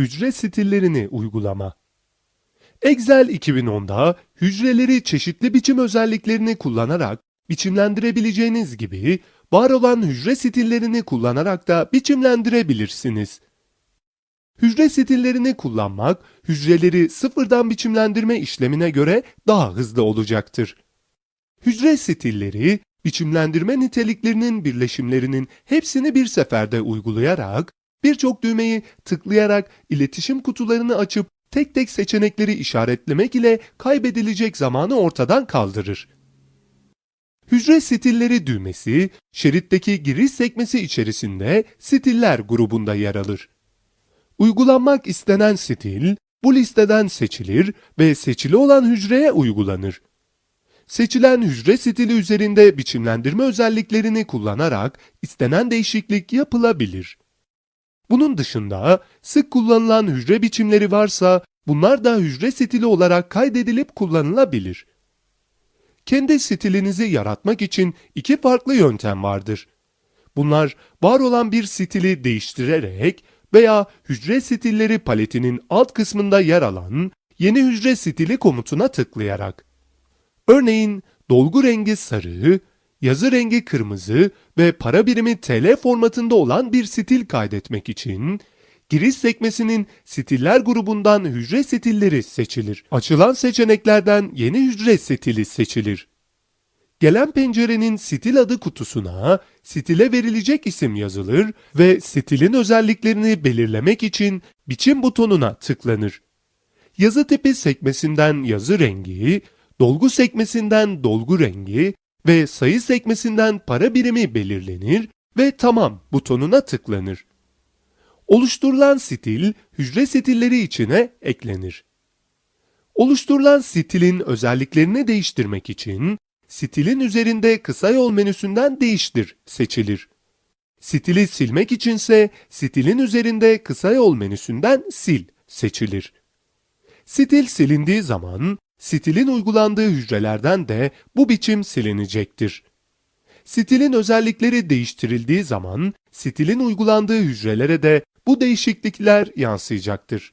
hücre stillerini uygulama. Excel 2010'da hücreleri çeşitli biçim özelliklerini kullanarak biçimlendirebileceğiniz gibi var olan hücre stillerini kullanarak da biçimlendirebilirsiniz. Hücre stillerini kullanmak, hücreleri sıfırdan biçimlendirme işlemine göre daha hızlı olacaktır. Hücre stilleri, biçimlendirme niteliklerinin birleşimlerinin hepsini bir seferde uygulayarak, birçok düğmeyi tıklayarak iletişim kutularını açıp tek tek seçenekleri işaretlemek ile kaybedilecek zamanı ortadan kaldırır. Hücre stilleri düğmesi, şeritteki giriş sekmesi içerisinde stiller grubunda yer alır. Uygulanmak istenen stil, bu listeden seçilir ve seçili olan hücreye uygulanır. Seçilen hücre stili üzerinde biçimlendirme özelliklerini kullanarak istenen değişiklik yapılabilir. Bunun dışında sık kullanılan hücre biçimleri varsa bunlar da hücre stili olarak kaydedilip kullanılabilir. Kendi stilinizi yaratmak için iki farklı yöntem vardır. Bunlar var olan bir stili değiştirerek veya hücre stilleri paletinin alt kısmında yer alan yeni hücre stili komutuna tıklayarak. Örneğin dolgu rengi sarı, yazı rengi kırmızı ve para birimi TL formatında olan bir stil kaydetmek için giriş sekmesinin stiller grubundan hücre stilleri seçilir. Açılan seçeneklerden yeni hücre stili seçilir. Gelen pencerenin stil adı kutusuna stile verilecek isim yazılır ve stilin özelliklerini belirlemek için biçim butonuna tıklanır. Yazı tipi sekmesinden yazı rengi, dolgu sekmesinden dolgu rengi ve sayı sekmesinden para birimi belirlenir ve tamam butonuna tıklanır. Oluşturulan stil hücre stilleri içine eklenir. Oluşturulan stilin özelliklerini değiştirmek için stilin üzerinde kısa yol menüsünden değiştir seçilir. Stili silmek içinse stilin üzerinde kısa yol menüsünden sil seçilir. Stil silindiği zaman stilin uygulandığı hücrelerden de bu biçim silinecektir. Stilin özellikleri değiştirildiği zaman stilin uygulandığı hücrelere de bu değişiklikler yansıyacaktır.